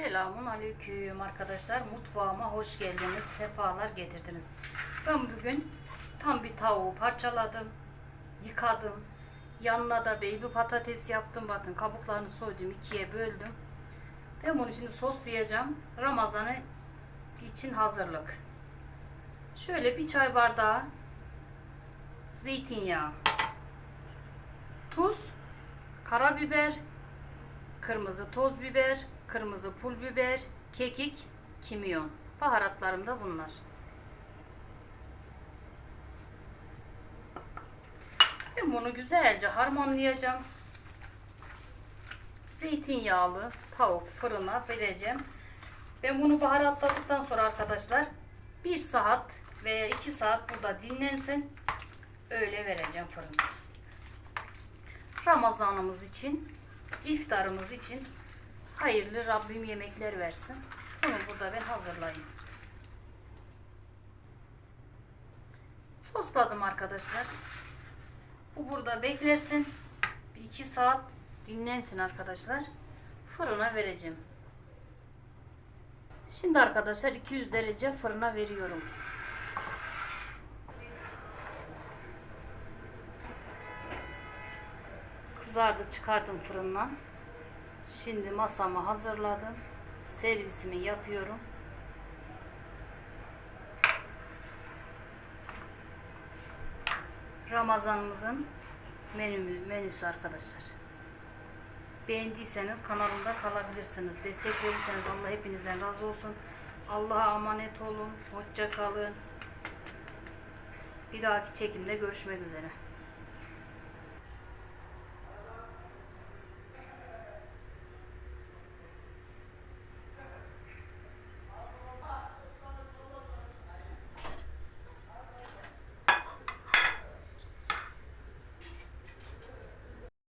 Selamun aleyküm arkadaşlar. Mutfağıma hoş geldiniz. Sefalar getirdiniz. Ben bugün tam bir tavuğu parçaladım. Yıkadım. Yanına da baby patates yaptım. Bakın kabuklarını soydum. ikiye böldüm. Ben bunu şimdi soslayacağım. Ramazan'ı için hazırlık. Şöyle bir çay bardağı zeytinyağı, tuz, karabiber, kırmızı toz biber, kırmızı pul biber, kekik, kimyon. Baharatlarım da bunlar. Ben bunu güzelce harmanlayacağım. Zeytinyağlı tavuk fırına vereceğim. Ben bunu baharatladıktan sonra arkadaşlar 1 saat veya 2 saat burada dinlensin. Öyle vereceğim fırına. Ramazanımız için, iftarımız için hayırlı Rabbim yemekler versin. Bunu burada ben hazırlayayım. Sosladım arkadaşlar. Bu burada beklesin. Bir iki saat dinlensin arkadaşlar. Fırına vereceğim. Şimdi arkadaşlar 200 derece fırına veriyorum. Kızardı çıkardım fırından. Şimdi masamı hazırladım. Servisimi yapıyorum. Ramazanımızın menümü, menüsü arkadaşlar. Beğendiyseniz kanalımda kalabilirsiniz. Destek verirseniz Allah hepinizden razı olsun. Allah'a emanet olun. Hoşça kalın. Bir dahaki çekimde görüşmek üzere.